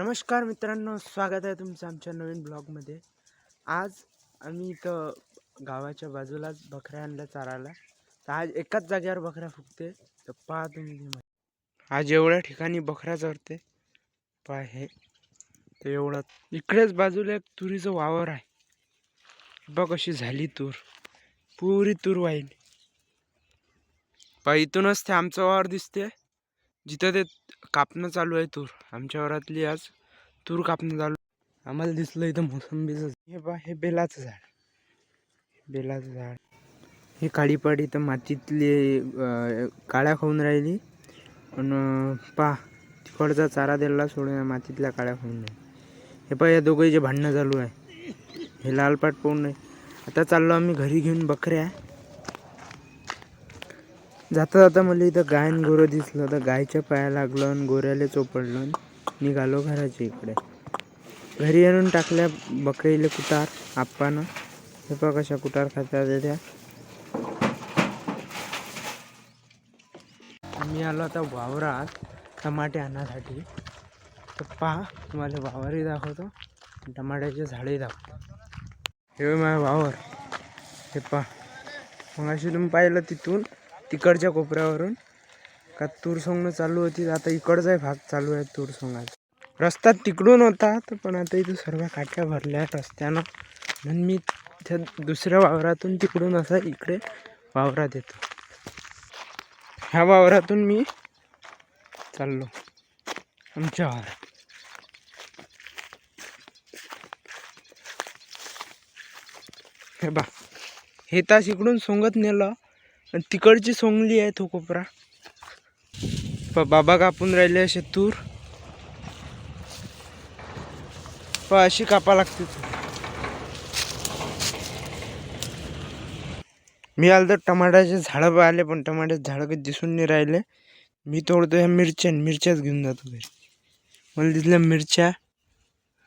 नमस्कार मित्रांनो स्वागत आहे तुमचं आमच्या नवीन ब्लॉगमध्ये. आज आम्ही इथं गावाच्या बाजूलाच बकऱ्या आणल्या चारायला. तर आज एकाच जागेवर बकऱ्या फुगते. तर पहा तुम्ही आज एवढ्या ठिकाणी बकऱ्या चरते. पहा हे. तर एवढं इकडेच बाजूला एक तुरीचं वावर आहे. बघ कशी झाली तूर. पुरी तूर वाईन पहा इथूनच ते आमचं वावर दिसते. जिथं ते कापणं चालू आहे तूर. आमच्या वरातली आज तूर कापणं चालू. आम्हाला दिसलं इथं मोसंबीचं हे बा हे बेलाचं झाड. बेलाचं झाड. हे काळीपाडी तर मातीतली काळ्या खाऊन राहिली. पण पा तिकडचा चारा दिला सोडून मातीतल्या काळ्या खाऊन नाही हे पा या दोघं जे भांडणं चालू आहे. हे लालपाट पाहून नाही. आता चाललो आम्ही घरी घेऊन बकऱ्या. जाता जाता मला इथं गाय आणि गोरं दिसलं. तर गायच्या पाया लागलं आणि गोऱ्याला चोपडलं. निघालो घराच्या इकडे. घरी आणून टाकल्या बकरीले कुटार आप्पानं. हे पहा कशा कुटार खात्या त्या. मी आलो आता वावरात टमाटे आणण्यासाठी तर पहा तुम्हाला वावरही दाखवतो टमाट्याचे झाडही दाखवतो. हे माझं वावर. हे पहा. मग अशी तुम्ही पाहिलं तिथून तिकडच्या कोपऱ्यावरून. का तूर सोंगणं चालू होती. आता इकडचाही भाग चालू आहे तूर सोंगाचा रस्ता तिकडून होता तर पण आता इथं सर्व काट्या भरल्या आहेत रस्त्यानं. म्हणून मी त्या दुसऱ्या वावरातून तिकडून असा इकडे वावरात येतो. ह्या वावरातून मी चाललो. आमच्या वावरात. हे बा हे तास इकडून सोंगत नेलं आणि तिकडची सोंगली आहे तो कोपरा. बाबा कापून राहिले असे तूर. प अशी कापा लागते मी आलं तर टमाट्याचे झाडं पाहिले पण टमाट्याचे झाडं काही दिसून नाही राहिले. मी तोडतो ह्या मिरच्या मिरच्याच घेऊन जातो घरी. मला तिथल्या मिरच्या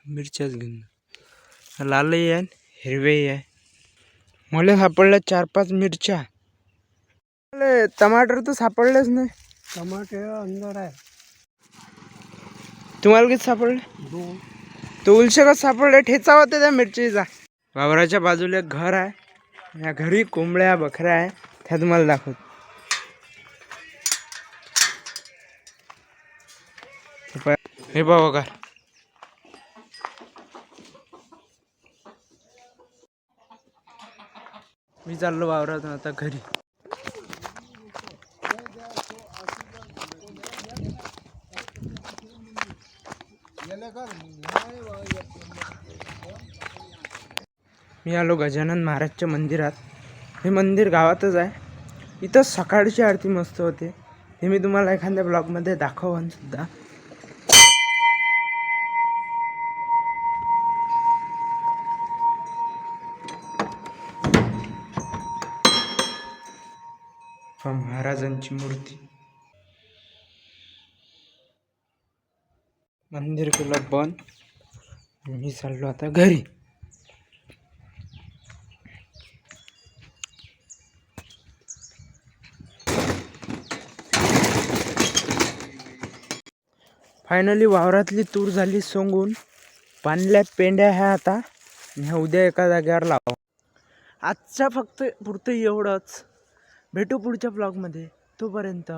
मिरच्याच घेऊन जातो लालही आहे हिरवेही आहे. मला सापडल्या चार पाच मिरच्या. टमाटर तर सापडलेच नाही. टमाटे अंदर आहे. तुम्हाला किती सापडले? दोन. तो उलशकच सापडले? ठेचा होते त्या मिरचीचा. वावराच्या बाजूला एक घर आहे. या घरी कोंबड्या बकऱ्या आहे. त्या तुम्हाला दाखवतो. हे पहा- हे बघा बघा मी चाललो वावरातून आता घरी. मी आलो गजानन महाराजच्या मंदिरात. हे मंदिर गावातच आहे. इथं सकाळची आरती मस्त होते. हे मी तुम्हाला एखाद्या ब्लॉगमध्ये दाखवन सुद्धा. महाराजांची मूर्ती. मंदिर केलं बंद. मी चाललो आता घरी. फायनली वावरातली तूर झाली सोंगून. पाणल्या पेंड्या ह्या आता. ह्या उद्या एका जाग्यावर लावा. आजच्या फक्त पुरतं एवढंच. भेटू पुढच्या ब्लॉगमध्ये तोपर्यंत.